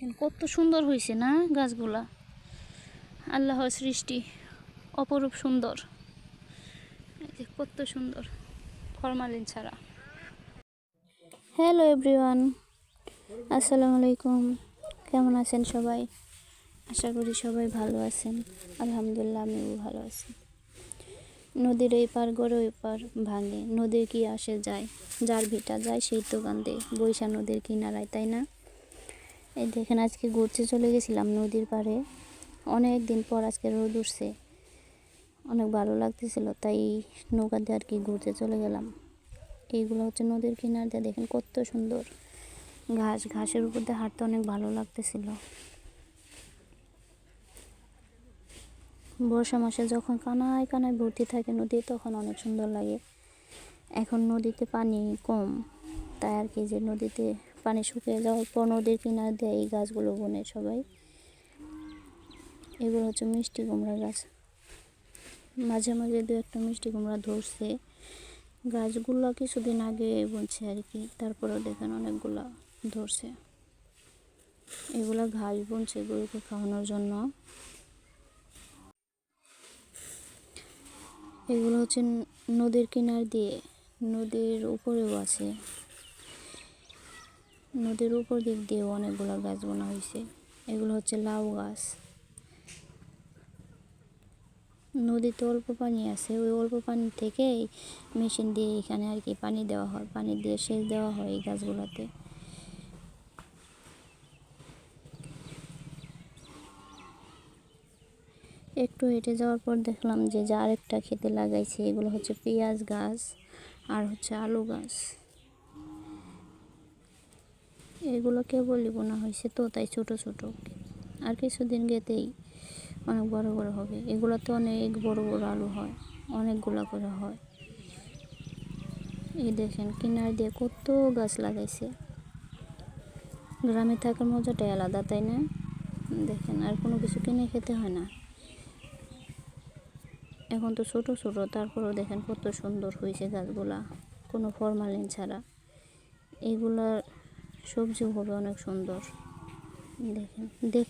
কত সুন্দর হয়েছে না গাছগুলা? আল্লাহর সৃষ্টি অপরূপ সুন্দর। কত সুন্দর ফরমালিন ছাড়া। হ্যালো এভরিওয়ান, আসসালামু আলাইকুম। কেমন আছেন সবাই? আশা করি সবাই ভালো আছেন। আলহামদুলিল্লাহ আমিও ভালো আছি। নদীর এই পার গড়ে ওই পার ভাঙে। নদীর কি আসে যায়, যার ভিটা যায় সেই তো কান্দে বৈশা নদীর কিনারায়, তাই না? এই দেখেন, আজকে ঘুরতে চলে গেছিলাম নদীর পাড়ে। অনেক দিন পর আজকে রোদ উঠছে। অনেক ভালো লাগতেছিল, তাই নৌকা দিয়ে আর কি ঘুরতে চলে গেলাম। এইগুলো হচ্ছে নদীর কিনার দিয়ে, দেখেন কত সুন্দর। ঘাস, ঘাসের উপর দিয়ে হাঁটতে অনেক ভালো লাগতেছিল। বর্ষা মাসে যখন কানায় কানায় ভর্তি থাকে নদী, তখন অনেক সুন্দর লাগে। এখন নদীতে পানি কম, তাই আর কি যে নদীতে পানি শুকিয়ে যাওয়ার পর নদীর কিনার দিয়ে এই গাছগুলো বনে সবাই। এগুলো হচ্ছে মিষ্টি কুমড়া গাছ। মাঝে মাঝে দু একটা মিষ্টি কুমড়া ধরছে। গাছগুলো কিছুদিন আগে বুনছে আর কি, তারপরেও দেখেন অনেকগুলা ধরছে। এগুলো ঘাস বুনছে গরুকে খাওয়ানোর জন্য। এগুলো হচ্ছে নদীর কিনার দিয়ে, নদীর উপরেও আছে। নদীর উপর দিক দিয়েও অনেকগুলো গাছ বোনা হয়েছে এগুলো হচ্ছে লাউ গাছ। নদীতে অল্প পানি আছে, ওই অল্প পানি থেকেই মেশিন দিয়ে এখানে আর কি পানি দেওয়া হয়, পানি দিয়ে সেচ দেওয়া হয় এই গাছগুলোতে। একটু হেঁটে যাওয়ার পর দেখলাম যে যে আরেকটা খেতে লাগাইছে, এগুলো হচ্ছে পেঁয়াজ গাছ আর হচ্ছে আলু গাছ। এগুলো কেবলই বোনা হয়েছে তো, তাই ছোট ছোট। আর কিছুদিন গেতেই অনেক বড় বড় হবে। এগুলোতে অনেক বড় বড় আলু হয়, অনেকগুলো করে হয়। এই দেখেন, কিনার দিয়ে কত গাছ লাগাইছে। গ্রামে থাকার মজাটাই আলাদা, তাই না? দেখেন, আর কোনো কিছু কিনে খেতে হয় না। এখন তো ছোট ছোট, তারপরেও দেখেন কত সুন্দর হয়েছে গাছগুলা। কোনো ফরমালিন ছাড়া। এগুলার সবজিও হবে অনেক সুন্দর। দেখেন, দেখ,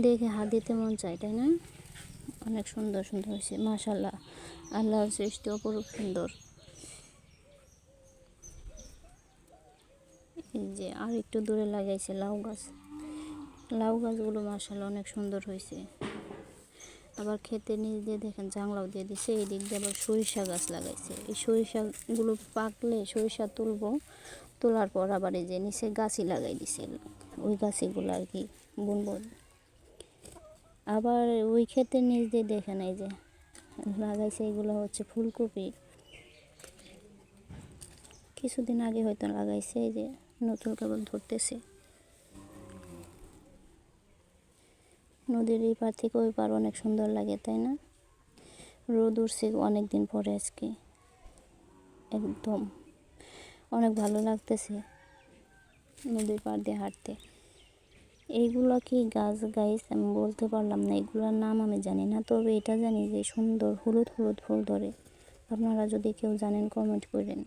দেখে হাত দিতে মন চায়, তাই না? অনেক সুন্দর সুন্দর হয়েছে মাশাল্লাহ আল্লাহর সৃষ্টি অপরূপ সুন্দর। যে আর একটু দূরে লাগাইছে লাউ গাছ। লাউ গাছগুলো মাশাল্লাহ অনেক সুন্দর হয়েছে। আবার খেতে নিচ দিয়ে দেখেন জাংলাও দিয়ে দিছে এই দিক দিয়ে আবার সরিষা গাছ লাগাইছে। এই সরিষাগুলো পাকলে সরিষা তুলবো, তোলার পর আবার এই যে নিচে গাছই লাগাই দিছে, ওই গাছিগুলো আর কি বুনবো। আবার ওই ক্ষেতের নিচ দিয়ে দেখেন এই যে লাগাইছে, এগুলো হচ্ছে ফুলকপি। কিছুদিন আগে হয়তো লাগাইছে, এই যে নতুন কেবল ধরতেছে। নদীর এই পার থেকে ওই পার অনেক সুন্দর লাগে, তাই না? রোদ উঠছে অনেক দিন পরে আজকে। একদম। অনেক ভালো লাগতেছে নদীর পাড় দিয়ে হাঁটতে। এইগুলো কি গাছ গাইস? আমি বলতে পারলাম না, এগুলোর নাম আমি জানি না, তবে এটা জানি যে সুন্দর, হলুদ হলুদ ফুল ধরে। আপনারা যদি কেউ জানেন কমেন্ট করেন।